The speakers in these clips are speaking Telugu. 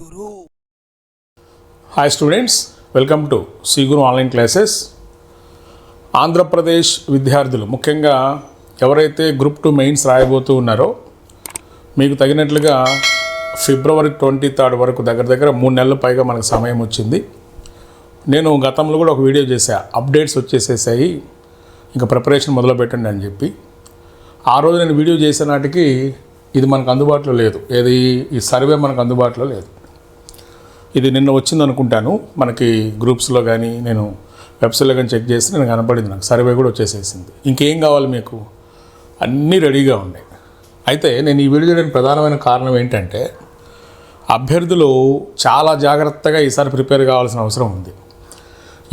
Guru. Hi students welcome to Siguru online classes Andhra Pradesh విద్యార్థులు ముఖ్యంగా ఎవరైతే గ్రూప్ టూ మెయిన్స్ రాయబోతూ ఉన్నారో మీకు తగినట్లుగా ఫిబ్రవరి ట్వంటీ థర్డ్ వరకు దగ్గర దగ్గర మూడు నెలల పైగా మనకు సమయం వచ్చింది. నేను గతంలో కూడా ఒక వీడియో చేశా అప్డేట్స్ వచ్చేసేసాయి. ఇంకా ప్రిపరేషన్ మొదలుపెట్టండి అని చెప్పి. ఆ రోజు నేను వీడియో చేసే నాటికి ఇది మనకు అందుబాటులో లేదు. ఏది ఈ సర్వే మనకు అందుబాటులో లేదు. ఇది నిన్న వచ్చింది అనుకుంటాను మనకి గ్రూప్స్లో కానీ నేను వెబ్సైట్లో కానీ చెక్ చేసి నేను కనపడింది నాకు. సర్వే కూడా వచ్చేసేసింది. ఇంకేం కావాలి మీకు? అన్నీ రెడీగా ఉన్నాయి. అయితే నేను ఈ వీడియో చేయడానికి ప్రధానమైన కారణం ఏంటంటే అభ్యర్థులు చాలా జాగ్రత్తగా ఈసారి ప్రిపేర్ కావాల్సిన అవసరం ఉంది.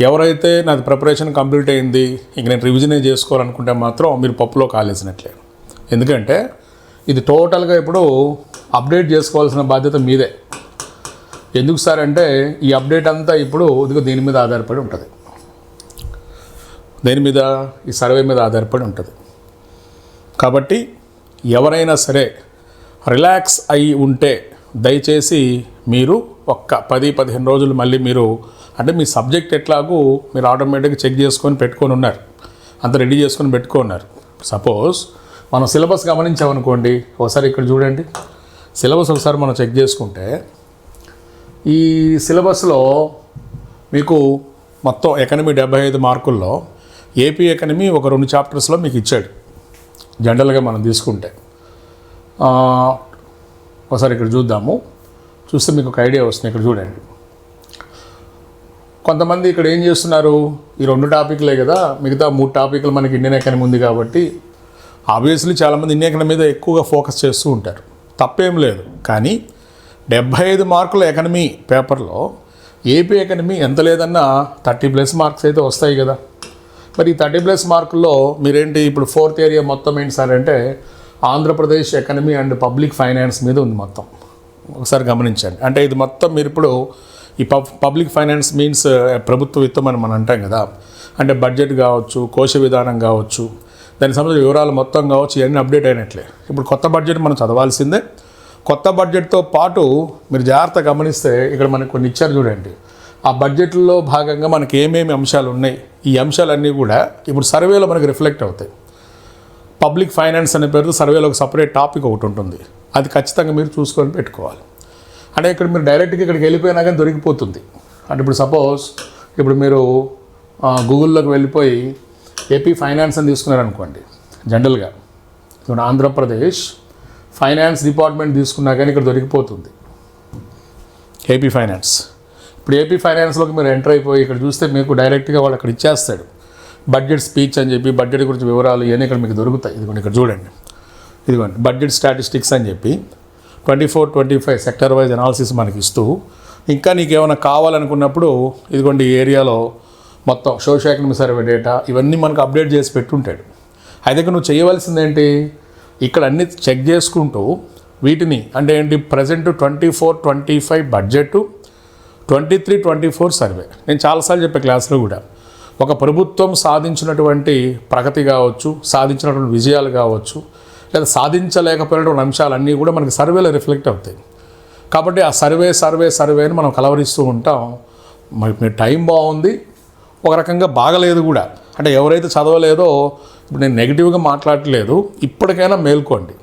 ఎవరైతే నాది ప్రిపరేషన్ కంప్లీట్ అయింది ఇంక నేను రివిజనే చేసుకోవాలనుకుంటే మాత్రం మీరు పప్పులో కాలేసినట్లే. ఎందుకంటే ఇది టోటల్గా ఇప్పుడు అప్డేట్ చేసుకోవాల్సిన బాధ్యత మీదే. ఎందుకు సార్ అంటే ఈ అప్డేట్ అంతా ఇప్పుడు ఇదిగో దీని మీద ఆధారపడి ఉంటుంది. దేని మీద ఈ సర్వే మీద ఆధారపడి ఉంటుంది. కాబట్టి ఎవరైనా సరే రిలాక్స్ అయి ఉంటే దయచేసి మీరు ఒక్క పది పదిహేను రోజులు మళ్ళీ మీరు అంటే మీ సబ్జెక్ట్ ఎట్లాగూ మీరు ఆటోమేటిక్గా చెక్ చేసుకొని పెట్టుకొని ఉన్నారు. అంత రెడీ చేసుకొని పెట్టుకున్నారు సపోజ్ మనం సిలబస్ గమనించామనుకోండి ఒకసారి ఇక్కడ చూడండి. సిలబస్ ఒకసారి మనం చెక్ చేసుకుంటే ఈ సిలబస్లో మీకు మొత్తం ఎకనమీ డెబ్బై ఐదు మార్కుల్లో ఏపీ ఎకనమీ ఒక రెండు చాప్టర్స్లో మీకు ఇచ్చాడు. జనరల్గా మనం తీసుకుంటే. ఒకసారి ఇక్కడ చూద్దాము. చూస్తే మీకు ఒక ఐడియా వస్తుంది ఇక్కడ చూడండి. కొంతమంది ఇక్కడ ఏం చేస్తున్నారు? ఈ రెండు టాపిక్లే కదా. మిగతా మూడు టాపిక్లు మనకి ఇండియన్ ఎకనమీ ఉంది కాబట్టి ఆబ్వియస్లీ చాలామంది ఇండియన్ ఎకనమీ మీద ఎక్కువగా ఫోకస్ చేస్తూ ఉంటారు. తప్పేం లేదు. కానీ డెబ్భై ఐదు మార్కుల ఎకనమీ పేపర్లో ఏపీ ఎకనమీ ఎంత లేదన్నా థర్టీ ప్లస్ మార్క్స్ అయితే వస్తాయి కదా. మరి ఈ థర్టీ ప్లస్ మార్కుల్లో మీరేంటి ఇప్పుడు ఫోర్త్ ఏరియా మొత్తం ఏంటి సార్ అంటే Andhra Pradesh economy and public finance మీద ఉంది మొత్తం. ఒకసారి గమనించండి. అంటే ఇది మొత్తం మీరు ఇప్పుడు ఈ పబ్ పబ్లిక్ ఫైనాన్స్ మీన్స్ ప్రభుత్వ విత్తం అని మనం అంటాం కదా. అంటే బడ్జెట్ కావచ్చు కోశ విధానం కావచ్చు దానికి సంబంధించిన వివరాలు మొత్తం కావచ్చు ఇవన్నీ అప్డేట్ అయినట్లే. ఇప్పుడు కొత్త బడ్జెట్ మనం చదవాల్సిందే. కొత్త బడ్జెట్తో పాటు మీరు జాగ్రత్త గమనిస్తే ఇక్కడ మనకు కొన్ని ఇచ్చారు చూడండి. ఆ బడ్జెట్లో భాగంగా మనకి ఏమేమి అంశాలు ఉన్నాయి? ఈ అంశాలన్నీ కూడా ఇప్పుడు సర్వేలో మనకి రిఫ్లెక్ట్ అవుతాయి. పబ్లిక్ ఫైనాన్స్ అనే పేరుతో సర్వేలో ఒక సపరేట్ టాపిక్ ఒకటి ఉంటుంది. అది ఖచ్చితంగా మీరు చూసుకొని పెట్టుకోవాలి. అంటే ఇక్కడ మీరు డైరెక్ట్గా ఇక్కడికి వెళ్ళిపోయినా కానీ దొరికిపోతుంది. అంటే ఇప్పుడు సపోజ్ ఇప్పుడు మీరు గూగుల్లోకి వెళ్ళిపోయి ఏపీ ఫైనాన్స్ అని తీసుకున్నారనుకోండి జనరల్గా. ఇప్పుడు ఆంధ్రప్రదేశ్ ఫైనాన్స్ డిపార్ట్మెంట్ తీసుకున్నా కానీ ఇక్కడ దొరికిపోతుంది. ఏపీ ఫైనాన్స్ ఇప్పుడు ఏపీ ఫైనాన్స్లోకి మీరు ఎంటర్ అయిపోయి ఇక్కడ చూస్తే మీకు డైరెక్ట్గా వాడు అక్కడ ఇచ్చేస్తాడు. బడ్జెట్ స్పీచ్ అని చెప్పి బడ్జెట్ గురించి వివరాలు ఇవన్నీ ఇక్కడ మీకు దొరుకుతాయి. ఇదిగోండి ఇక్కడ చూడండి. ఇదిగోండి బడ్జెట్ స్టాటిస్టిక్స్ అని చెప్పి twenty four twenty five sector wise analysis మనకి ఇస్తూ ఇంకా నీకు ఏమైనా కావాలనుకున్నప్పుడు ఇదిగోండి ఈ ఏరియాలో మొత్తం సోషల్ ఎకనమీ సర్వే డేటా ఇవన్నీ మనకు అప్డేట్ చేసి పెట్టుంటాడు. అయితే నువ్వు చేయవలసింది ఏంటి? ఇక్కడ అన్ని చెక్ చేసుకుంటూ వీటిని అంటే ఏంటి present twenty four twenty five budget twenty three twenty four survey నేను చాలాసార్లు చెప్పే క్లాస్లో కూడా ఒక ప్రభుత్వం సాధించినటువంటి ప్రగతి కావచ్చు సాధించినటువంటి విజయాలు కావచ్చు లేదా సాధించలేకపోయినటువంటి అంశాలన్నీ కూడా మనకి సర్వేలో రిఫ్లెక్ట్ అవుతాయి. కాబట్టి ఆ సర్వే సర్వే సర్వేని మనం కలవరిస్తూ ఉంటాం. మరి మీ టైం బాగుంది. ఒక రకంగా బాగలేదు కూడా. అంటే ఎవరైతే చదవలేదో ఇప్పుడు నేను నెగిటివ్గా మాట్లాడట్లేదు ఇప్పటికైనా మేల్కోండి.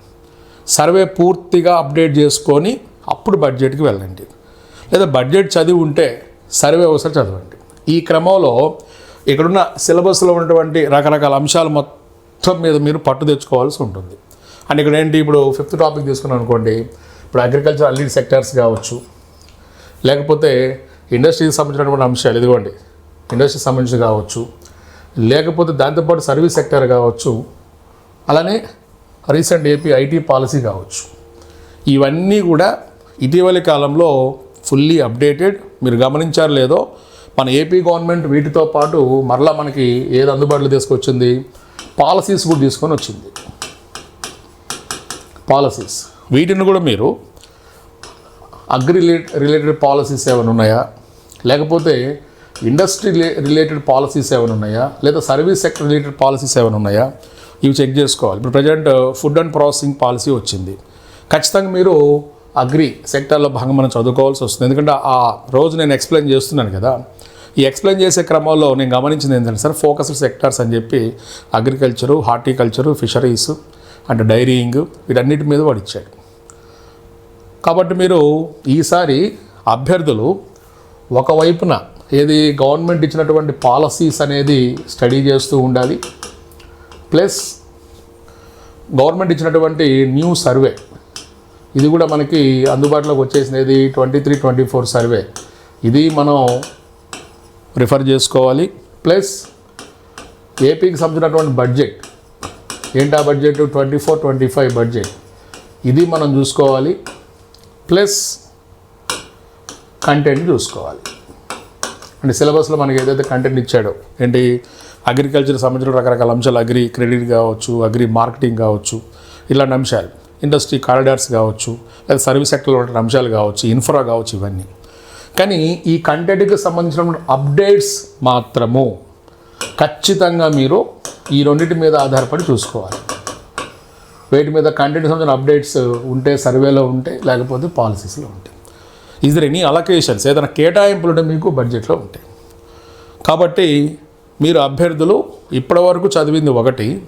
సర్వే పూర్తిగా అప్డేట్ చేసుకొని అప్పుడు బడ్జెట్కి వెళ్ళండి. లేదా బడ్జెట్ చదివి ఉంటే సర్వే ఒకసారి చదవండి. ఈ క్రమంలో ఇక్కడున్న సిలబస్లో ఉన్నటువంటి రకరకాల అంశాలు మొత్తం మీద మీరు పట్టు తెచ్చుకోవాల్సి ఉంటుంది. అండ్ ఇక్కడ ఏంటి ఇప్పుడు ఫిఫ్త్ టాపిక్ తీసుకున్నాం అనుకోండి ఇప్పుడు అగ్రికల్చర్ అల్లీడ్ సెక్టార్స్ కావచ్చు. లేకపోతే ఇండస్ట్రీకి సంబంధించినటువంటి అంశాలు ఇదిగోండి ఇండస్ట్రీకి సంబంధించి కావచ్చు. లేకపోతే దాంతోపాటు సర్వీస్ సెక్టర్ కావచ్చు అలానే రీసెంట్ ఏపీ ఐటీ పాలసీ కావచ్చు. ఇవన్నీ కూడా ఇటీవలి కాలంలో ఫుల్లీ అప్డేటెడ్ మీరు గమనించారు లేదో మన ఏపీ గవర్నమెంట్ వీటితో పాటు మరలా మనకి ఏది అందుబాటులో తీసుకొచ్చింది? పాలసీస్ కూడా తీసుకొని వచ్చింది. పాలసీస్. వీటిని కూడా మీరు అగ్రి రిలేటెడ్ పాలసీస్ ఏమైనా ఉన్నాయా? లేకపోతే ఇండస్ట్రీ రిలేటెడ్ పాలసీస్ ఏమైనా ఉన్నాయా? లేదా సర్వీస్ సెక్టర్ రిలేటెడ్ పాలసీస్ ఏమైనా ఉన్నాయా? ఇవి చెక్ చేసుకోవాలి. ఇప్పుడు present uh, food and processing policy వచ్చింది. ఖచ్చితంగా మీరు అగ్రి సెక్టార్లో భాగంగా మనం చదువుకోవాల్సి వస్తుంది. ఎందుకంటే ఆ రోజు నేను ఎక్స్ప్లెయిన్ చేస్తున్నాను కదా. ఈ ఎక్స్ప్లెయిన్ చేసే క్రమంలో నేను గమనించింది ఏంటంటే సార్ ఫోకస్డ్ సెక్టార్స్ అని చెప్పి అగ్రికల్చరు హార్టికల్చరు ఫిషరీస్ అంటే డైరీయింగ్ వీటన్నిటి మీద వాడు ఇచ్చాడు. కాబట్టి మీరు ఈసారి అభ్యర్థులు ఒకవైపున ఏది గవర్నమెంట్ ఇచ్చినటువంటి పాలసీస్ అనేది స్టడీ చేస్తూ ఉండాలి. ప్లస్ గవర్నమెంట్ ఇచ్చినటువంటి న్యూ సర్వే ఇది కూడా మనకి అందుబాటులోకి వచ్చేసినది twenty three twenty four survey ఇది మనం రిఫర్ చేసుకోవాలి. ప్లస్ ఏపీకి సంబంధించినటువంటి బడ్జెట్ ఏంటి ఆ budget twenty four twenty five budget ఇది మనం చూసుకోవాలి. ప్లస్ కంటెంట్ చూసుకోవాలి. అంటే సిలబస్లో మనకి ఏదైతే కంటెంట్ ఇచ్చాడో ఏంటి అగ్రికల్చర్ సంబంధించిన రకరకాల అంశాలు అగ్రి క్రెడిట్ కావచ్చు అగ్రి మార్కెటింగ్ కావచ్చు ఇలాంటి అంశాలు ఇండస్ట్రీ కారిడార్స్ కావచ్చు లేదా సర్వీస్ సెక్టర్లో ఉన్న అంశాలు కావచ్చు ఇన్ఫ్రా కావచ్చు ఇవన్నీ. కానీ ఈ కంటెంట్కి సంబంధించిన అప్డేట్స్ మాత్రము ఖచ్చితంగా మీరు ఈ రెండింటి మీద ఆధారపడి చూసుకోవాలి. వేటి మీద కంటెంట్ సంబంధించిన అప్డేట్స్ ఉంటే సర్వేలో ఉంటే లేకపోతే పాలసీస్లో ఉంటాయి ఈజ్ దర్ ఎనీ అలొకేషన్స్ ఏదైనా కేటాయింపులు ఉంటే మీకు బడ్జెట్లో ఉంటాయి. కాబట్టి మీరు అభ్యర్థులు ఇప్పటివరకు చదివింది ఒకటి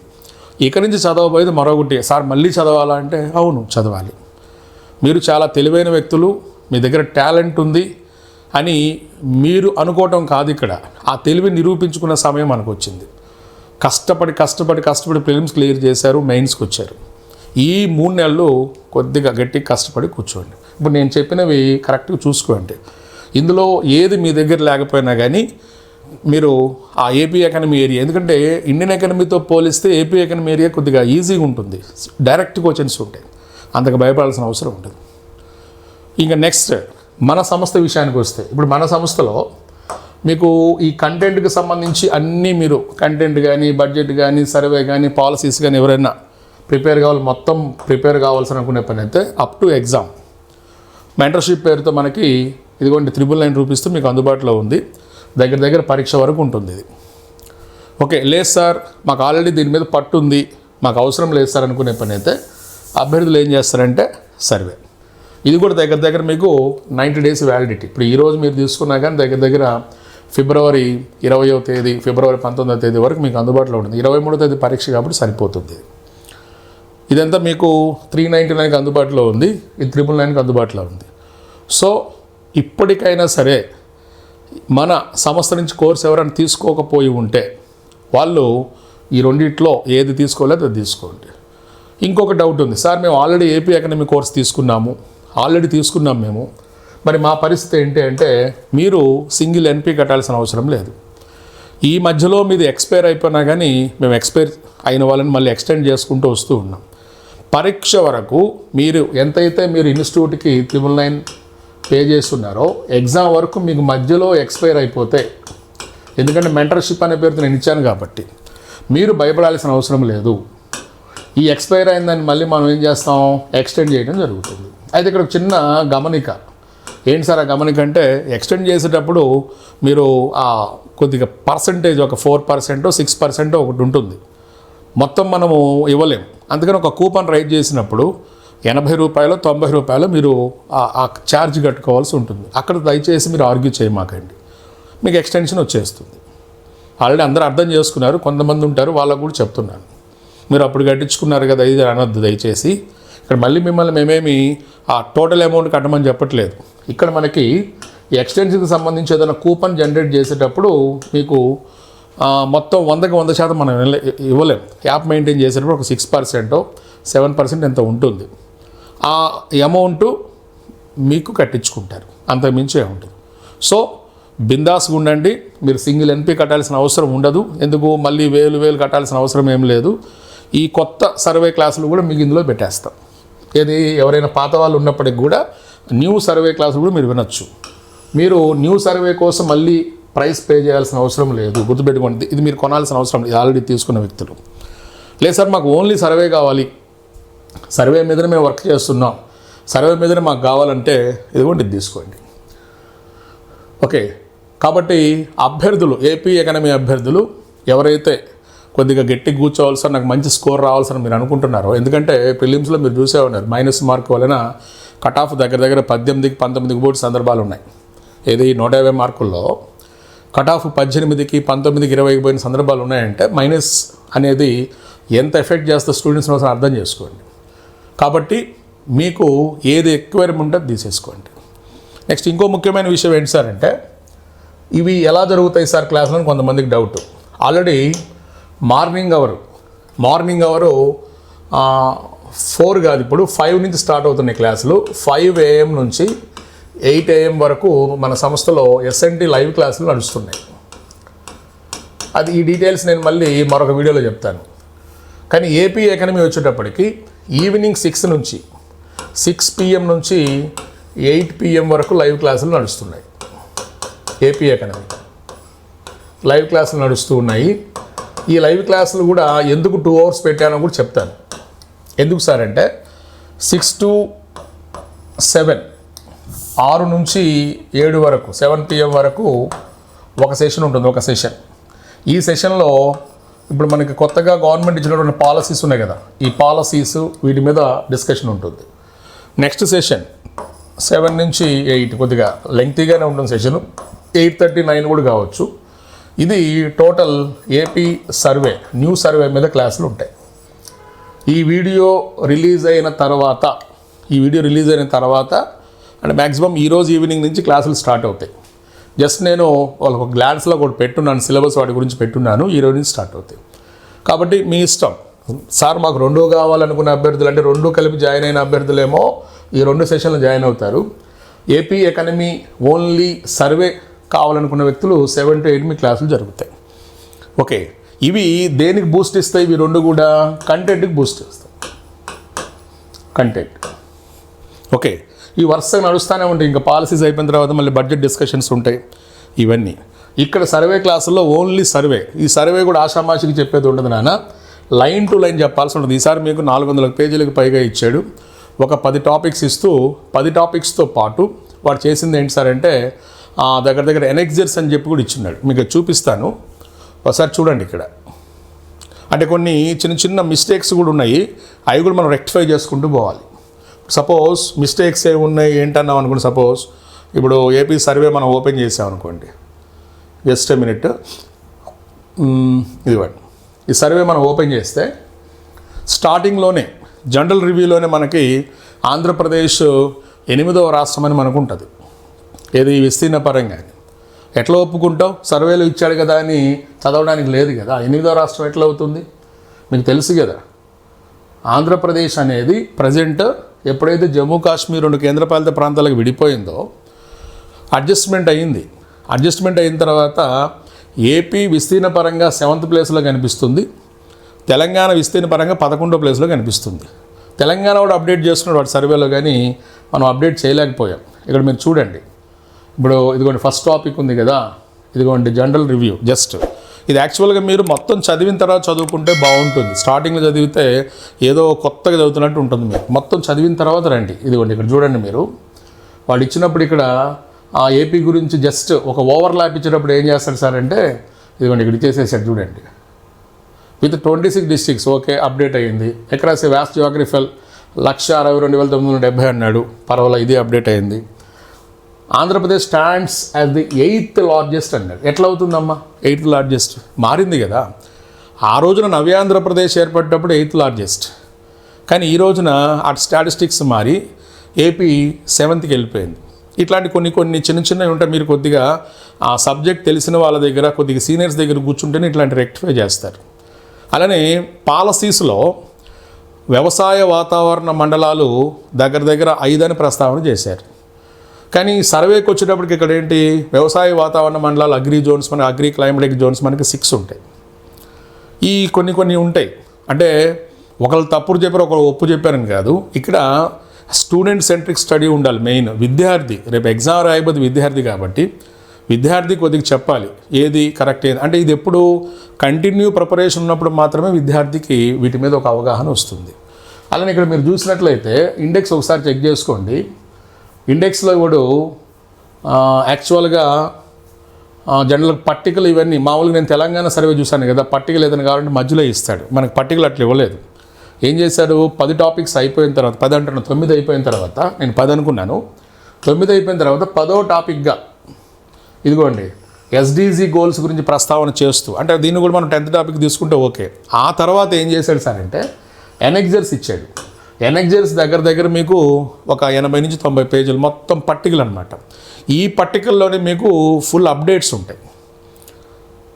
ఇక నుంచి చదవబోయేది మరొకటి. సార్ మళ్ళీ చదవాలా అంటే? అవును చదవాలి. మీరు చాలా తెలివైన వ్యక్తులు మీ దగ్గర టాలెంట్ ఉంది అని మీరు అనుకోవటం కాదు ఇక్కడ. ఆ తెలివి నిరూపించుకున్న సమయం మనకు వచ్చింది. కష్టపడి కష్టపడి కష్టపడి ఫిలిమ్స్ క్లియర్ చేశారు మెయిన్స్కి వచ్చారు. ఈ మూడు నెలలు కొద్దిగా గట్టిగా కష్టపడి కూర్చోండి. ఇప్పుడు నేను చెప్పినవి కరెక్ట్గా చూసుకోండి ఇందులో ఏది మీ దగ్గర లేకపోయినా కానీ మీరు ఆ ఏపీ ఎకనమీ ఏరియా ఎందుకంటే ఇండియన్ ఎకనమీతో పోలిస్తే ఏపీ ఎకనమీ ఏరియా కొద్దిగా ఈజీగా ఉంటుంది. డైరెక్ట్ క్వశ్చన్స్ ఉంటాయి. అంతకు భయపడాల్సిన అవసరం ఉంటుంది ఇంకా నెక్స్ట్ మన సంస్థ విషయానికి వస్తే ఇప్పుడు మన సంస్థలో మీకు ఈ కంటెంట్కి సంబంధించి అన్నీ మీరు కంటెంట్ కానీ బడ్జెట్ కానీ సర్వే కానీ పాలసీస్ కానీ ఎవరైనా ప్రిపేర్ కావాలి మొత్తం ప్రిపేర్ కావాల్సిన అనుకునే పని అయితే అప్ టు ఎగ్జామ్ మెంటర్షిప్ పేరుతో మనకి ఇదిగోండి త్రిబుల్ నైన్ రూపీస్తో మీకు అందుబాటులో ఉంది. దగ్గర దగ్గర పరీక్ష వరకు ఉంటుంది ఇది. ఓకే లేదు సార్ మాకు ఆల్రెడీ దీని మీద పట్టు ఉంది. మాకు అవసరం లేదు సార్ అనుకునే పని అయితే అభ్యర్థులు ఏం చేస్తారంటే సర్వే. ఇది కూడా దగ్గర దగ్గర మీకు నైంటీ డేస్ వ్యాలిడిటీ ఇప్పుడు ఈరోజు మీరు తీసుకున్నా కానీ దగ్గర దగ్గర ఫిబ్రవరి ఇరవయో తేదీ ఫిబ్రవరి పంతొమ్మిదో తేదీ వరకు మీకు అందుబాటులో ఉంటుంది. ఇరవై మూడో తేదీ పరీక్ష కాబట్టి సరిపోతుంది. ఇదంతా మీకు త్రీ నైంటీ నైన్కి అందుబాటులో ఉంది. ఇది త్రిపుల్ నైన్కి అందుబాటులో ఉంది. సో ఇప్పటికైనా సరే మన సంస్థ నుంచి కోర్స్ ఎవరైనా తీసుకోకపోయి ఉంటే వాళ్ళు ఈ రెండిట్లో ఏది తీసుకోలేదు అది తీసుకోండి. ఇంకొక డౌట్ ఉంది. సార్ మేము ఆల్రెడీ ఏపీ అకాడమీ కోర్స్ తీసుకున్నాము. ఆల్రెడీ తీసుకున్నాం మేము. మరి మా పరిస్థితి ఏంటి అంటే మీరు సింగిల్ ఎన్పి కట్టాల్సిన అవసరం లేదు. ఈ మధ్యలో మీది ఎక్స్పైర్ అయిపోయినా కానీ మేము ఎక్స్పైర్ అయిన వాళ్ళని మళ్ళీ ఎక్స్టెండ్ చేసుకుంటూ వస్తూ ఉన్నాం. పరీక్ష వరకు మీరు ఎంతైతే మీరు ఇన్స్టిట్యూట్కి త్రిబుల్ నైన్ పే చేస్తున్నారో ఎగ్జామ్ వరకు మీకు మధ్యలో ఎక్స్పైర్ అయిపోతే ఎందుకంటే మెంటర్షిప్ అనే పేరుతో నేను ఇచ్చాను కాబట్టి మీరు భయపడాల్సిన అవసరం లేదు. ఈ ఎక్స్పైర్ అయిందని మళ్ళీ మనం ఏం చేస్తాం? ఎక్స్టెండ్ చేయడం జరుగుతుంది. అయితే ఇక్కడ ఒక చిన్న గమనిక. ఏంటి సార్ ఆ గమనిక అంటే ఎక్స్టెండ్ చేసేటప్పుడు మీరు ఆ కొద్దిగా పర్సంటేజ్ ఒక ఫోర్ పర్సెంట్ సిక్స్ పర్సెంట్ ఒకటి ఉంటుంది. మొత్తం మనము ఇవ్వలేం అందుకని ఒక కూపన్ రైట్ చేసినప్పుడు ఎనభై రూపాయలు తొంభై రూపాయలు మీరు ఆ- ఛార్జ్ కట్టుకోవాల్సి ఉంటుంది. అక్కడ దయచేసి మీరు ఆర్గ్యూ చేయమాకండి మీకు ఎక్స్టెన్షన్ వచ్చేస్తుంది. ఆల్రెడీ అందరూ అర్థం చేసుకున్నారు కొంతమంది ఉంటారు వాళ్ళకు కూడా చెప్తున్నాను. మీరు అప్పుడు కట్టించుకున్నారు కదా ఇది అనొద్దు దయచేసి. ఇక్కడ మళ్ళీ మిమ్మల్ని మేమేమి ఆ టోటల్ అమౌంట్ కట్టమని చెప్పట్లేదు. ఇక్కడ మనకి ఎక్స్టెన్షన్కి సంబంధించి ఏదైనా కూపన్ జనరేట్ చేసేటప్పుడు మీకు మొత్తం వందకి వంద శాతం మనం ఇవ్వలేం యాప్ మెయింటైన్ చేసేటప్పుడు ఒక సిక్స్ పర్సెంట్ సెవెన్ పర్సెంట్ ఎంత ఉంటుంది. ఆ అమౌంట్ మీకు కట్టించుకుంటారు. అంతకు మించే ఉంటుంది. సో బిందాస్గా ఉండండి. మీరు సింగిల్ ఎన్పి కట్టాల్సిన అవసరం ఉండదు. ఎందుకు? మళ్ళీ వేలు వేలు కట్టాల్సిన అవసరం ఏం లేదు. ఈ కొత్త సర్వే క్లాసులు కూడా మీకు ఇందులో పెట్టేస్తాం. ఏది? ఎవరైనా పాత వాళ్ళు ఉన్నప్పటికి కూడా న్యూ సర్వే క్లాసులు కూడా మీరు వినొచ్చు. మీరు న్యూ సర్వే కోసం మళ్ళీ ప్రైస్ పే చేయాల్సిన అవసరం లేదు గుర్తుపెట్టుకోండి. ఇది మీరు కొనాల్సిన అవసరం లేదు ఆల్రెడీ తీసుకున్న వ్యక్తులు. లేదు సార్ మాకు ఓన్లీ సర్వే కావాలి. సర్వే మీదనే మేము వర్క్ చేస్తున్నాం. సర్వే మీదనే మాకు కావాలంటే ఇదిగోండి తీసుకోండి. ఓకే. కాబట్టి అభ్యర్థులు ఏపీ ఎకనమీ అభ్యర్థులు ఎవరైతే కొద్దిగా గట్టి కూర్చోవాల్సిన నాకు మంచి స్కోర్ రావాల్సిన మీరు అనుకుంటున్నారో ఎందుకంటే ప్రిలిమ్స్లో మీరు చూసే ఉన్నారు మైనస్ మార్క్ వలన కట్ ఆఫ్ దగ్గర దగ్గర పద్దెనిమిదికి పంతొమ్మిదికి పోటీ సందర్భాలు ఉన్నాయి. ఏది నూట యాభై మార్కుల్లో కట్ ఆఫ్ పద్దెనిమిదికి పంతొమ్మిదికి ఇరవైకి పోయిన సందర్భాలు ఉన్నాయంటే మైనస్ అనేది ఎంత ఎఫెక్ట్ చేస్తే స్టూడెంట్స్ని ఒకసారి అర్థం చేసుకోండి. కాబట్టి మీకు ఏది ఎక్కువ ఉంటే తీసేసుకోండి. నెక్స్ట్ ఇంకో ముఖ్యమైన విషయం ఏంటి సార్ అంటే ఇవి ఎలా జరుగుతాయి సార్ క్లాసులో అని కొంతమందికి doubt already morning hour morning hour four కాదు. ఇప్పుడు ఫైవ్ నుంచి స్టార్ట్ అవుతున్నాయి క్లాసులు. ఫైవ్ ఏఎం నుంచి ఎయిట్ ఏఎం వరకు మన సంస్థలో ఎస్ఎన్టీ లైవ్ క్లాసులు నడుస్తున్నాయి. అది ఈ డీటెయిల్స్ నేను మళ్ళీ మరొక వీడియోలో చెప్తాను. కానీ ఏపీ ఎకనమీ వచ్చేటప్పటికి ఈవినింగ్ సిక్స్ నుంచి సిక్స్ పిఎం నుంచి ఎయిట్ పిఎం వరకు లైవ్ క్లాసులు నడుస్తున్నాయి. AP economy. లైవ్ క్లాసులు నడుస్తూ ఉన్నాయి. ఈ లైవ్ క్లాసులు కూడా ఎందుకు టూ అవర్స్ పెట్టానో కూడా చెప్తాను. ఎందుకు సార్ అంటే సిక్స్ టు సెవెన్ ఆరు నుంచి ఏడు వరకు సెవెన్ పిఎం వరకు ఒక సెషన్ ఉంటుంది ఒక సెషన్ ఈ సెషన్లో ఇప్పుడు మనకి కొత్తగా గవర్నమెంట్ ఇచ్చినటువంటి పాలసీస్ ఉన్నాయి కదా. ఈ పాలసీస్ వీటి మీద డిస్కషన్ ఉంటుంది. నెక్స్ట్ సెషన్ సెవెన్ నుంచి ఎయిట్ కొద్దిగా లెంగ్తీగానే ఉంటుంది సెషన్ ఎయిట్ థర్టీ నైన్ కూడా కావచ్చు. ఇది total AP survey new survey మీద క్లాసులు ఉంటాయి. ఈ వీడియో రిలీజ్ అయిన తర్వాత ఈ వీడియో రిలీజ్ అయిన తర్వాత అంటే మ్యాక్సిమం ఈరోజు ఈవినింగ్ నుంచి క్లాసులు స్టార్ట్ అవుతాయి. జస్ట్ నేను వాళ్ళకు గ్లాన్స్లో ఒకటి పెట్టున్నాను సిలబస్ వాటి గురించి పెట్టున్నాను ఈరోజు నుంచి స్టార్ట్ అవుతాయి. కాబట్టి మీ ఇష్టం. సార్ మాకు రెండు కావాలనుకున్న అభ్యర్థులు అంటే రెండు కలిపి జాయిన్ అయిన అభ్యర్థులేమో ఈ రెండు సెషన్లు జాయిన్ అవుతారు. ఏపీ ఎకానమీ ఓన్లీ సర్వే కావాలనుకున్న వ్యక్తులు సెవెన్ టు ఎయిట్ మీ క్లాసులు జరుగుతాయి. ఓకే ఇవి దేనికి బూస్ట్ ఇస్తాయి? ఇవి రెండు కూడా కంటెంట్కి బూస్ట్ ఇస్తాయి కంటెంట్ ఓకే ఈ వరుసగా నడుస్తూనే ఉంటాయి. ఇంకా పాలసీస్ అయిపోయిన తర్వాత మళ్ళీ బడ్జెట్ డిస్కషన్స్ ఉంటాయి. ఇవన్నీ. ఇక్కడ సర్వే క్లాసుల్లో ఓన్లీ సర్వే ఈ సర్వే కూడా ఆషామాషికి చెప్పేది ఉండదు నాన్న. లైన్ టు లైన్ చెప్పాల్సి ఉంటుంది. ఈసారి మీకు నాలుగు వందల పేజీలకు పైగా ఇచ్చాడు. ఒక పది టాపిక్స్ ఇస్తూ పది టాపిక్స్తో పాటు వాడు చేసింది ఏంటి సార్ అంటే దగ్గర దగ్గర ఎనెక్జర్స్ అని చెప్పి కూడా ఇచ్చిన్నాడు. మీకు చూపిస్తాను. ఒకసారి చూడండి ఇక్కడ. అంటే కొన్ని చిన్న చిన్న మిస్టేక్స్ కూడా ఉన్నాయి. అవి కూడా మనం రెక్టిఫై చేసుకుంటూ పోవాలి. సపోజ్ మిస్టేక్స్ ఏమి ఉన్నాయి ఏంటన్నాం అనుకోండి సపోజ్ ఇప్పుడు ఏపీ సర్వే మనం ఓపెన్ చేసాం అనుకోండి. Just a minute. ఇదివ్వండి ఈ సర్వే మనం ఓపెన్ చేస్తే స్టార్టింగ్లోనే జనరల్ రివ్యూలోనే మనకి ఆంధ్రప్రదేశ్ ఎనిమిదవ రాష్ట్రం అని మనకు ఉంటుంది. ఏది విస్తీర్ణ పరంగా ఎట్లా ఒప్పుకుంటావు? సర్వేలు ఇచ్చాడు కదా అని చదవడానికి లేదు కదా. ఎనిమిదో రాష్ట్రం ఎట్లా అవుతుంది? మీకు తెలుసు కదా. ఆంధ్రప్రదేశ్ అనేది ప్రజెంట్ ఎప్పుడైతే జమ్మూ కాశ్మీర్ రెండు కేంద్రపాలిత ప్రాంతాలకు విడిపోయిందో అడ్జస్ట్మెంట్ అయింది అడ్జస్ట్మెంట్ అయిన తర్వాత ఏపీ విస్తీర్ణ పరంగా సెవెంత్ ప్లేస్లో కనిపిస్తుంది. తెలంగాణ విస్తీర్ణ పరంగా పదకొండో ప్లేస్లో కనిపిస్తుంది. తెలంగాణ కూడా అప్డేట్ చేస్తున్నాడు వాటి సర్వేలో కానీ మనం అప్డేట్ చేయలేకపోయాం. ఇక్కడ మీరు చూడండి. ఇప్పుడు ఇదిగోండి ఫస్ట్ టాపిక్ ఉంది కదా. ఇదిగోండి జనరల్ రివ్యూ జస్ట్. ఇది యాక్చువల్గా మీరు మొత్తం చదివిన తర్వాత చదువుకుంటే బాగుంటుంది. స్టార్టింగ్లో చదివితే ఏదో కొత్తగా చదువుతున్నట్టు ఉంటుంది మీకు. మొత్తం చదివిన తర్వాత రండి. ఇదిగోండి ఇక్కడ చూడండి మీరు. వాళ్ళు ఇచ్చినప్పుడు ఇక్కడ ఆ ఏపీ గురించి జస్ట్ ఒక ఓవర్ ల్యాప్ ఇచ్చేటప్పుడు ఏం చేస్తారు సార్ అంటే ఇదిగోండి ఇక్కడ ఇచ్చేసేసాడు చూడండి. With twenty six districts okay update అయ్యింది ఎక్రాస్ వ్యాస్ట్ జియోగ్రఫికల్ లక్ష అరవై రెండు వేల తొమ్మిది వందల డెబ్బై అన్నాడు. పర్వాలేదు ఇది అప్డేట్ అయింది. Andhra Pradesh stands as the eighth largest అన్నాడు. ఎట్లా అవుతుందమ్మా ఎయిత్ లార్జెస్ట్ మారింది కదా. ఆ రోజున నవ్యాంధ్రప్రదేశ్ ఏర్పడ్డప్పుడు ఎయిత్ లార్జెస్ట్ కానీ ఈ రోజున ఆ స్టాటిస్టిక్స్ మారి ఏపీ సెవెంత్కి వెళ్ళిపోయింది. ఇట్లాంటి కొన్ని కొన్ని చిన్న చిన్నవి ఉంటాయి మీరు కొద్దిగా ఆ సబ్జెక్ట్ తెలిసిన వాళ్ళ దగ్గర కొద్దిగా సీనియర్స్ దగ్గర కూర్చుంటేనే ఇట్లాంటి రెక్టిఫై చేస్తారు. అలానే పాలసీస్లో వ్యవసాయ వాతావరణ మండలాలు దగ్గర దగ్గర ఐదని ప్రస్తావన చేశారు. కానీ సర్వేకి వచ్చేటప్పటికి ఇక్కడ ఏంటి? వ్యవసాయ వాతావరణ మండలాలు అగ్రి జోన్స్ మనకి అగ్రి క్లైమేటిక్ జోన్స్ మనకి సిక్స్ ఉంటాయి. ఈ కొన్ని కొన్ని ఉంటాయి. అంటే ఒకళ్ళు తప్పుడు చెప్పారు ఒకరు ఒప్పు చెప్పారని కాదు. ఇక్కడ స్టూడెంట్ సెంట్రిక్ స్టడీ ఉండాలి మెయిన్ విద్యార్థి రేపు ఎగ్జామ్ రాయబోదు విద్యార్థి కాబట్టి విద్యార్థి కొద్దిగా చెప్పాలి. ఏది కరెక్ట్ ఏది? అంటే ఇది ఎప్పుడు కంటిన్యూ ప్రిపరేషన్ ఉన్నప్పుడు మాత్రమే విద్యార్థికి వీటి మీద ఒక అవగాహన వస్తుంది. అలానే ఇక్కడ మీరు చూసినట్లయితే ఇండెక్స్ ఒకసారి చెక్ చేసుకోండి. ఇండెక్స్లో కూడా యాక్చువల్గా జనరల్ పట్టికలు ఇవన్నీ మామూలుగా నేను తెలంగాణ సర్వే చూశాను కదా పట్టికలు ఏదైనా కావాలంటే మధ్యలో ఇస్తాడు. మనకి పట్టికలు అట్లా ఇవ్వలేదు. ఏం చేశాడు? పది టాపిక్స్ అయిపోయిన తర్వాత పది అంటున్నాను తొమ్మిది అయిపోయిన తర్వాత నేను పది అనుకున్నాను. తొమ్మిది అయిపోయిన తర్వాత పదో టాపిక్గా ఇదిగోండి ఎస్డీజీ గోల్స్ గురించి ప్రస్తావన చేస్తూ అంటే దీన్ని కూడా మనం టెన్త్ టాపిక్ తీసుకుంటే ఓకే. ఆ తర్వాత ఏం చేశాడు సార్ అంటే ఎనెక్జర్స్ ఇచ్చాడు. ఎనెక్జర్స్ దగ్గర దగ్గర మీకు ఒక ఎనభై నుంచి తొంభై పేజీలు మొత్తం పట్టికలు అనమాట ఈ పట్టికల్లోనే మీకు ఫుల్ అప్డేట్స్ ఉంటాయి.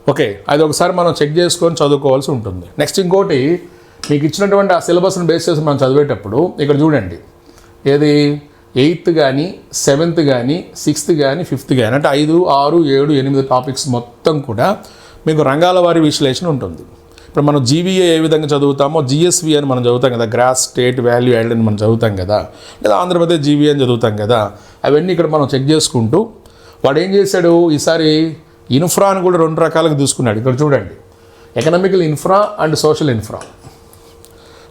ఓకే అది ఒకసారి మనం చెక్ చేసుకొని చదువుకోవాల్సి ఉంటుంది. నెక్స్ట్ ఇంకోటి మీకు ఇచ్చినటువంటి ఆ సిలబస్ని బేస్ చేసి మనం చదివేటప్పుడు ఇక్కడ చూడండి. ఏది? ఎయిత్ కానీ సెవెంత్ కానీ సిక్స్త్ కానీ ఫిఫ్త్ కానీ అంటే ఐదు ఆరు ఏడు ఎనిమిది టాపిక్స్ మొత్తం కూడా మీకు రంగాల వారి విశ్లేషణ ఉంటుంది. ఇప్పుడు మనం జీవీఏ ఏ విధంగా చదువుతామో జిఎస్వి అని మనం చదువుతాం కదా గ్రాస్ స్టేట్ వాల్యూ యాడ్ అని మనం చదువుతాం కదా లేదా ఆంధ్రప్రదేశ్ జీవీఏ అని చదువుతాం కదా అవన్నీ ఇక్కడ మనం చెక్ చేసుకుంటూ వాడు ఏం చేశాడు? ఈసారి ఇన్ఫ్రా అని కూడా రెండు రకాలుగా తీసుకున్నాడు. ఇక్కడ చూడండి. Economical infra and social infra.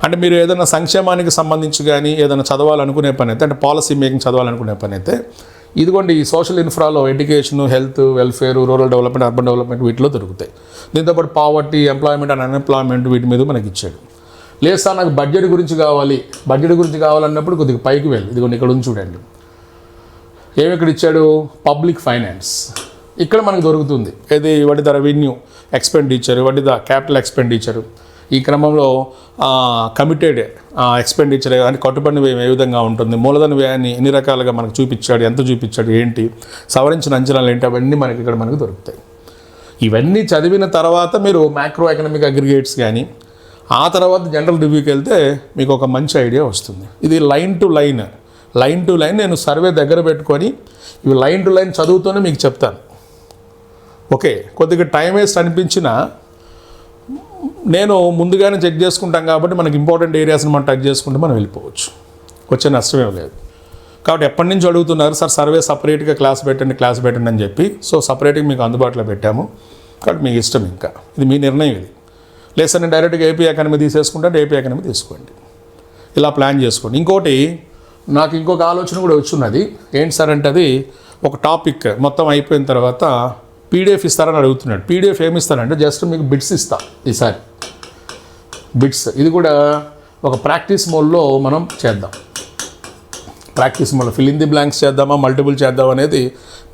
అంటే మీరు ఏదైనా సంక్షేమానికి సంబంధించి కానీ ఏదైనా చదవాలనుకునే పని అయితే అంటే పాలసీ మేకింగ్ చదవాలనుకునే పని అయితే ఇదిగోండి ఈ social ఇన్ఫ్రాలో education health welfare rural development urban development వీటిలో దొరుకుతాయి. దీంతోపాటు పావర్టీ ఎంప్లాయ్మెంట్ అండ్ అన్ఎంప్లాయ్మెంట్ వీటి మీద మనకి ఇచ్చాడు. లేదు సార్ నాకు బడ్జెట్ గురించి కావాలి. బడ్జెట్ గురించి కావాలన్నప్పుడు కొద్దిగా పైకి వెళ్ళి ఇదిగోండి ఇక్కడ ఉంది చూడండి. ఏమి ఇక్కడ ఇచ్చాడు? Public finance. ఇక్కడ మనకు దొరుకుతుంది. ఏది? వాటి ద రెవెన్యూ ఎక్స్పెండిచర్ వాటి ద క్యాపిటల్ ఎక్స్పెండిచర్ ఈ క్రమంలో కమిటెడ్ ఎక్స్పెండిచర్ అంటే కట్టుబడి వ్యయం ఏ విధంగా ఉంటుంది మూలధన వ్యయాన్ని ఎన్ని రకాలుగా మనకు చూపించాడు ఎంత చూపించాడు ఏంటి సవరించిన అంచనాలు ఏంటి అవన్నీ మనకి ఇక్కడ మనకు దొరుకుతాయి. ఇవన్నీ చదివిన తర్వాత మీరు మ్యాక్రో ఎకనామిక్ అగ్రిగేట్స్ కానీ ఆ తర్వాత జనరల్ రివ్యూకి వెళ్తే మీకు ఒక మంచి ఐడియా వస్తుంది. ఇది line to line line to line నేను సర్వే దగ్గర పెట్టుకొని ఇవి లైన్ టు లైన్ చదువుతూనే మీకు చెప్తాను. ఓకే కొద్దిగా టైం వేస్ట్ అనిపించినా నేను ముందుగానే చెక్ చేసుకుంటాం కాబట్టి మనకి ఇంపార్టెంట్ ఏరియాస్ని మనం టచ్ చేసుకుంటే మనం వెళ్ళిపోవచ్చు. వచ్చే నష్టమేం లేదు. కాబట్టి ఎప్పటి నుంచి అడుగుతున్నారు సార్ సర్వే సపరేట్గా క్లాస్ పెట్టండి క్లాస్ పెట్టండి అని చెప్పి సో సపరేట్గా మీకు అందుబాటులో పెట్టాము. కాబట్టి మీ ఇష్టం ఇంకా. ఇది మీ నిర్ణయం ఇది. లేదు సార్ నేను డైరెక్ట్గా ఏపీ అకాడమీ తీసేసుకుంటే ఏపీ అకాడమీ తీసుకోండి. ఇలా ప్లాన్ చేసుకోండి. ఇంకోటి నాకు ఇంకొక ఆలోచన కూడా వచ్చున్నది ఏంటి సార్ అంటే అది ఒక టాపిక్ మొత్తం అయిపోయిన తర్వాత పీడిఎఫ్ ఇస్తారని అడుగుతున్నాడు. పీడిఎఫ్ ఏమి ఇస్తారంటే జస్ట్ మీకు బిట్స్ ఇస్తా ఈసారి. బిట్స్. ఇది కూడా ఒక ప్రాక్టీస్ మోడ్లో మనం చేద్దాం. ప్రాక్టీస్ మోడ్లో ఫిల్ ఇన్ ది బ్లాంక్స్ చేద్దామా మల్టిపుల్ చేద్దాం అనేది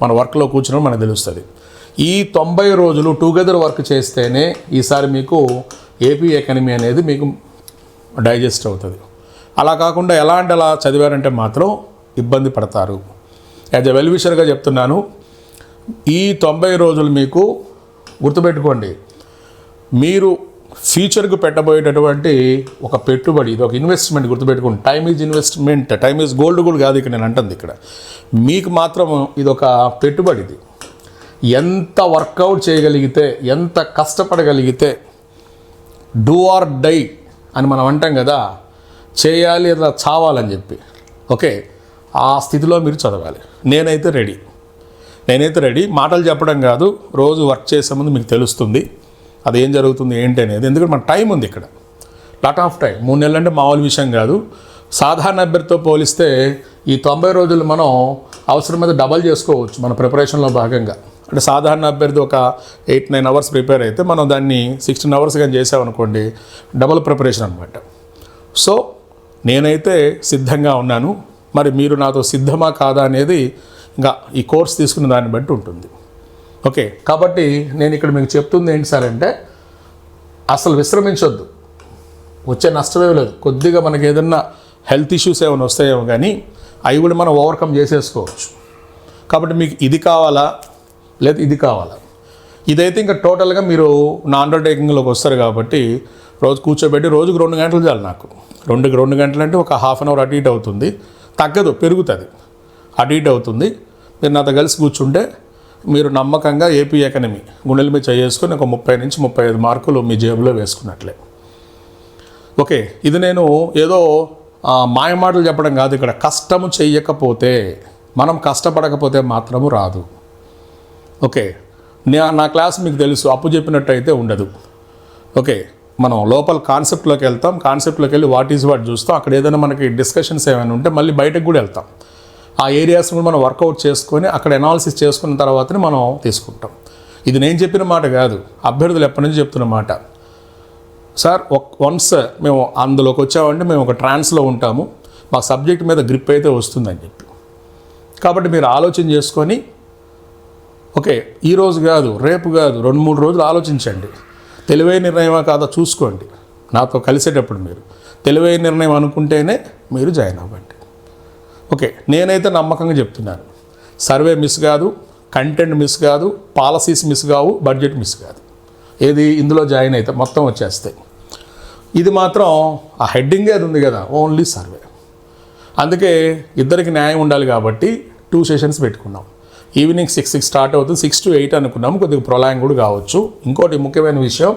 మన వర్క్లో కూర్చుని మనకు తెలుస్తుంది. ఈ తొంభై రోజులు టుగెదర్ వర్క్ చేస్తేనే ఈసారి మీకు ఏపీ ఎకనమీ అనేది మీకు డైజెస్ట్ అవుతుంది. అలా కాకుండా ఎలా అంటే అలా చదివారంటే మాత్రం ఇబ్బంది పడతారు. యాజ్ ఎ వెల్విషర్గా చెప్తున్నాను ఈ తొంభై రోజులు మీకు గుర్తుపెట్టుకోండి. మీరు ఫ్యూచర్కు పెట్టబోయేటటువంటి ఒక పెట్టుబడి ఇది ఒక ఇన్వెస్ట్మెంట్ గుర్తుపెట్టుకుని time is investment time is gold కూడా కాదు ఇక్కడ నేను అంటుంది ఇక్కడ. మీకు మాత్రం ఇది ఒక పెట్టుబడి ఇది. ఎంత వర్కౌట్ చేయగలిగితే ఎంత కష్టపడగలిగితే డూ ఆర్ డై అని మనం అంటాం కదా చేయాలి అలా చావాలని చెప్పి. ఓకే? ఆ స్థితిలో మీరు చదవాలి. నేనైతే రెడీ నేనైతే రెడీ మాటలు చెప్పడం కాదు రోజు వర్క్ చేసే ముందు మీకు తెలుస్తుంది. అది ఏం జరుగుతుంది ఏంటి అనేది. ఎందుకంటే మన టైం ఉంది ఇక్కడ. లాట్ ఆఫ్ టైం మూడు నెలలు అంటే మామూలు విషయం కాదు. సాధారణ అభ్యర్థితో పోలిస్తే ఈ తొంభై రోజులు మనం అవసరమైతే డబల్ చేసుకోవచ్చు మన ప్రిపరేషన్లో భాగంగా. అంటే సాధారణ అభ్యర్థి ఒక ఎయిట్ నైన్ అవర్స్ ప్రిపేర్ అయితే మనం దాన్ని సిక్స్టీన్ అవర్స్ కానీ చేసామనుకోండి డబల్ ప్రిపరేషన్ అనమాట సో నేనైతే సిద్ధంగా ఉన్నాను. మరి మీరు నాతో సిద్ధమా కాదా అనేది ఇంకా ఈ కోర్స్ తీసుకున్న దాన్ని బట్టి ఉంటుంది. ఓకే కాబట్టి నేను ఇక్కడ మీకు చెప్తుంది ఏంటి సార్ అంటే అసలు విశ్రమించొద్దు. వచ్చే నష్టమే లేదు. కొద్దిగా మనకి ఏదన్నా హెల్త్ ఇష్యూస్ ఏమైనా వస్తాయేమో కానీ అవి కూడా మనం ఓవర్కమ్ చేసేసుకోవచ్చు. కాబట్టి మీకు ఇది కావాలా? లేదా ఇది కావాలా? ఇదైతే ఇంకా టోటల్గా మీరు నా అండర్టేకింగ్లోకి వస్తారు కాబట్టి రోజు కూర్చోబెట్టి రోజుకు రెండు గంటలు చాలు నాకు. రెండుకి రెండు గంటలు అంటే ఒక హాఫ్ అన్ అవర్ అటు ఇటు అవుతుంది. తగ్గదు పెరుగుతుంది. అటు ఇటు అవుతుంది. మీరు నాతో కలిసి కూర్చుంటే మీరు నమ్మకంగా ఏపీ ఎకనమీ గుండెల మీద చేసుకొని ఒక ముప్పై నుంచి ముప్పై ఐదు మార్కులు మీ జేబులో వేసుకున్నట్లే. ఓకే ఇది నేను ఏదో మాయమాటలు చెప్పడం కాదు ఇక్కడ. కష్టము చెయ్యకపోతే మనం కష్టపడకపోతే మాత్రము రాదు. ఓకే నా నా క్లాస్ మీకు తెలుసు అప్పు చెప్పినట్టయితే ఉండదు. ఓకే మనం లోపల కాన్సెప్ట్లోకి వెళ్తాం కాన్సెప్ట్లోకి వెళ్ళి వాట్ ఈజ్ వాట్ చూస్తాం అక్కడ ఏదైనా మనకి డిస్కషన్స్ ఏమైనా ఉంటే మళ్ళీ బయటకు కూడా వెళ్తాం. ఆ ఏరియాస్ కూడా మనం వర్కౌట్ చేసుకొని అక్కడ ఎనాలిసిస్ చేసుకున్న తర్వాతనే మనం తీసుకుంటాం. ఇది నేను చెప్పిన మాట కాదు. అభ్యర్థులు ఎప్పటి నుంచి చెప్తున్న మాట. సార్ వన్స్ మేము అందులోకి వచ్చామంటే మేము ఒక ట్రాన్స్లో ఉంటాము. మా సబ్జెక్ట్ మీద గ్రిప్ అయితే వస్తుందని చెప్పి. కాబట్టి మీరు ఆలోచన చేసుకొని ఓకే ఈరోజు కాదు రేపు కాదు రెండు మూడు రోజులు ఆలోచించండి. తెలివైన నిర్ణయమా కాదా చూసుకోండి. నాతో కలిసేటప్పుడు మీరు. తెలివైన నిర్ణయం అనుకుంటేనే మీరు జాయిన్ అవ్వండి. ఓకే నేనైతే నమ్మకంగా చెప్తున్నాను. సర్వే మిస్ కాదు కంటెంట్ మిస్ కాదు పాలసీస్ మిస్ కావు బడ్జెట్ మిస్ కాదు. ఏది ఇందులో జాయిన్ అయితే మొత్తం వచ్చేస్తాయి. ఇది మాత్రం ఆ హెడ్డింగే అది ఉంది కదా ఓన్లీ సర్వే. అందుకే ఇద్దరికి న్యాయం ఉండాలి కాబట్టి టూ సెషన్స్ పెట్టుకున్నాం. ఈవినింగ్ సిక్స్ సిక్స్ స్టార్ట్ అవుతుంది సిక్స్ టు ఎయిట్ అనుకున్నాము కొద్దిగా ప్రొలాంగ్ కూడా కావచ్చు. ఇంకోటి ముఖ్యమైన విషయం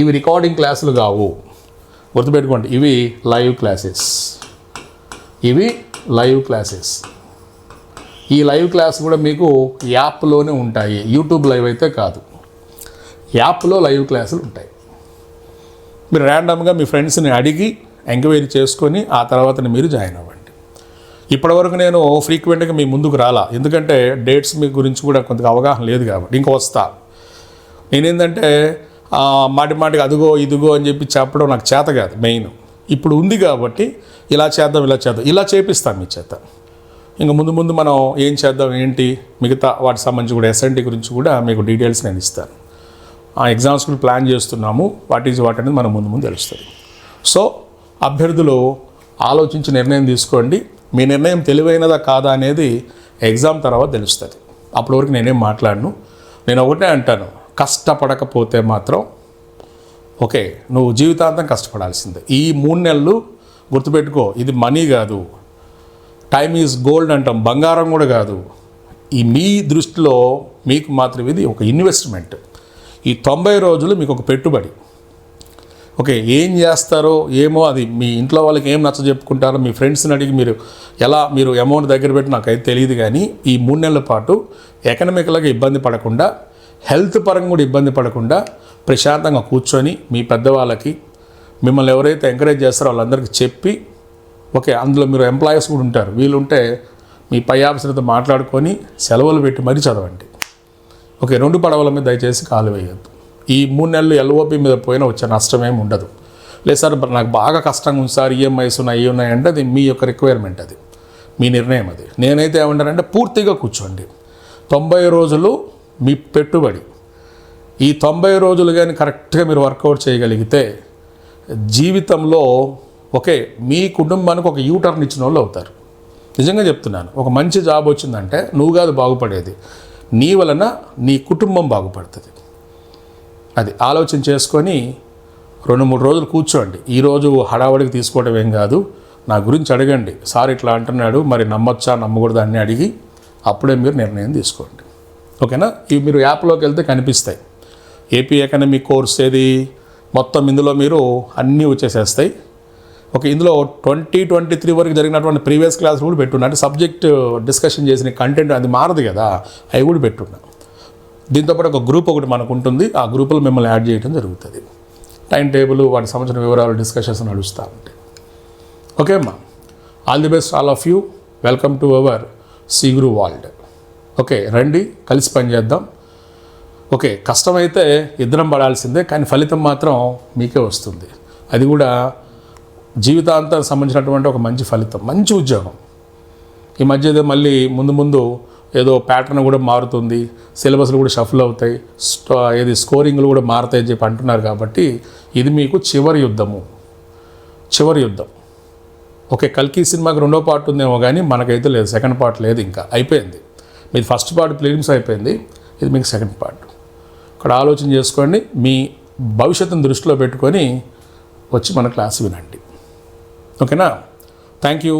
ఇవి రికార్డింగ్ క్లాసులు కావు. గుర్తుపెట్టుకోండి ఇవి లైవ్ క్లాసెస్. ఇవి లైవ్ క్లాసెస్. ఈ లైవ్ క్లాస్ కూడా మీకు యాప్లోనే ఉంటాయి. యూట్యూబ్ లైవ్ అయితే కాదు. యాప్లో లైవ్ క్లాసులు ఉంటాయి. మీరు ర్యాండమ్గా మీ ఫ్రెండ్స్ని అడిగి ఎంక్వైరీ చేసుకొని ఆ తర్వాత మీరు జాయిన్ అవ్వండి. ఇప్పటివరకు నేను ఫ్రీక్వెంట్గా మీ ముందుకు రాలా. ఎందుకంటే డేట్స్ మీ గురించి కూడా కొంత అవగాహన లేదు కాబట్టి ఇంకా వస్తా. నేనేంటంటే మాటి మాటికి అదిగో ఇదిగో అని చెప్పి చెప్పడం నాకు చేత కాదు మెయిన్. ఇప్పుడు ఉంది కాబట్టి ఇలా చేద్దాం ఇలా చేద్దాం. ఇలా చేపిస్తాం మీ చేత. ఇంకా ముందు ముందు మనం ఏం చేద్దాం ఏంటి? మిగతా వాటి సంబంధించి కూడా ఎస్ఎన్టీ గురించి కూడా మీకు డీటెయిల్స్ నేను ఇస్తాను. ఆ ఎగ్జామ్స్ కూడా ప్లాన్ చేస్తున్నాము. వాట్ ఈజ్ వాట్ అనేది మనం ముందు ముందు తెలుస్తుంది. సో అభ్యర్థులు ఆలోచించి నిర్ణయం తీసుకోండి. మీ నిర్ణయం తెలివైనదా కాదా అనేది ఎగ్జామ్ తర్వాత తెలుస్తుంది. అప్పటి వరకు నేనేం మాట్లాడను. నేను ఒకటే అంటాను. కష్టపడకపోతే మాత్రం ఓకే నువ్వు జీవితాంతం కష్టపడాల్సిందే. ఈ మూడు నెలలు గుర్తుపెట్టుకో ఇది మనీ కాదు. టైమ్ ఈజ్ గోల్డ్ అంటాం బంగారం కూడా కాదు. ఈ మీ దృష్టిలో మీకు మాత్రం ఇది ఒక ఇన్వెస్ట్మెంట్ ఈ తొంభై రోజులు మీకు ఒక పెట్టుబడి. ఓకే ఏం చేస్తారో ఏమో అది మీ ఇంట్లో వాళ్ళకి ఏం నచ్చ చెప్పుకుంటారో మీ ఫ్రెండ్స్ని అడిగి మీరు ఎలా మీరు అమౌంట్ దగ్గర పెట్టి నాకైతే తెలియదు కానీ ఈ మూడు నెలల పాటు ఎకనమికల్గా ఇబ్బంది పడకుండా హెల్త్ పరంగా కూడా ఇబ్బంది పడకుండా ప్రశాంతంగా కూర్చొని మీ పెద్దవాళ్ళకి మిమ్మల్ని ఎవరైతే ఎంకరేజ్ చేస్తారో వాళ్ళందరికీ చెప్పి ఓకే అందులో మీరు ఎంప్లాయీస్ కూడా ఉంటారు. వీళ్ళుంటే మీ పై ఆఫీసర్తో మాట్లాడుకొని సెలవులు పెట్టి మరీ చదవండి. ఓకే రెండు పడవల మీద దయచేసి కాలు వేయద్దు. ఈ మూడు నెలలు ఎల్ఓపి మీద పోయినా వచ్చే నష్టం ఏమి ఉండదు. లేదు సార్ నాకు బాగా కష్టంగా ఉంది సార్ ఈఎంఐస్ ఉన్నాయి ఇవి ఉన్నాయి అంటే అది మీ యొక్క రిక్వైర్మెంట్ అది. మీ నిర్ణయం అది. నేనైతే ఏమంటానంటే పూర్తిగా కూర్చోండి. తొంభై రోజులు మీ పెట్టుబడి. ఈ తొంభై రోజులు కానీ కరెక్ట్గా మీరు వర్కౌట్ చేయగలిగితే జీవితంలో ఓకే మీ కుటుంబానికి ఒక యూటర్న్ ఇచ్చిన వాళ్ళు అవుతారు. నిజంగా చెప్తున్నాను. ఒక మంచి జాబ్ వచ్చిందంటే నువ్వు కాదు బాగుపడేది. నీ వలన నీ కుటుంబం బాగుపడుతుంది. అది ఆలోచన చేసుకొని రెండు మూడు రోజులు కూర్చోండి. ఈరోజు హడావడికి తీసుకోవడం ఏం కాదు. నా గురించి అడగండి. సార్ ఇట్లా అంటున్నాడు. మరి నమ్మొచ్చా? నమ్మకూడదా? అని అడిగి అప్పుడే మీరు నిర్ణయం తీసుకోండి. ఓకేనా? ఇవి మీరు యాప్లోకి వెళ్తే కనిపిస్తాయి. ఏపీ ఎకనమీ కోర్స్ ఏది? మొత్తం ఇందులో మీరు అన్నీ వచ్చేసేస్తాయి. ఓకే ఇందులో ట్వంటీ ట్వంటీ త్రీ వరకు జరిగినటువంటి ప్రీవియస్ క్లాస్ కూడా పెట్టున్నా. అంటే సబ్జెక్ట్ డిస్కషన్ చేసిన కంటెంట్ అది మారదు కదా అవి కూడా పెట్టున్నా. దీంతోపాటు ఒక గ్రూప్ ఒకటి మనకు ఉంటుంది. ఆ గ్రూపులో మిమ్మల్ని యాడ్ చేయడం జరుగుతుంది. టైం టేబుల్ వాటి సంబంధించిన వివరాలు డిస్కషన్స్ నడుస్తూ ఉంటాయి. ఓకే అమ్మా? All the best all of you. Welcome to our Siguru world okay రండి కలిసి పనిచేద్దాం ఓకే కష్టమైతే ఇద్దరం పడాల్సిందే కానీ ఫలితం మాత్రం మీకే వస్తుంది. అది కూడా జీవితాంతం సంబంధించినటువంటి ఒక మంచి ఫలితం మంచి ఉద్యోగం. ఈ మధ్య అయితే మళ్ళీ ముందు ముందు ఏదో ప్యాటర్న్ కూడా మారుతుంది సిలబస్లు కూడా షఫుల్ అవుతాయి స్టో ఏది స్కోరింగ్లు కూడా మారుతాయి అని చెప్పి అంటున్నారు కాబట్టి ఇది మీకు చివరి యుద్ధము. చివరి యుద్ధం. ఓకే కల్కి సినిమాకి రెండో పార్ట్ ఉందేమో కానీ మనకైతే లేదు సెకండ్ పార్ట్ లేదు ఇంకా అయిపోయింది. మీది ఫస్ట్ పార్ట్ ఫిలిమ్స్ అయిపోయింది. ఇది మీకు సెకండ్ పార్ట్. ఇక్కడ ఆలోచన చేసుకోండి. మీ భవిష్యత్తును దృష్టిలో పెట్టుకొని వచ్చి మన క్లాస్ వినండి. ఓకేనా? Thank you.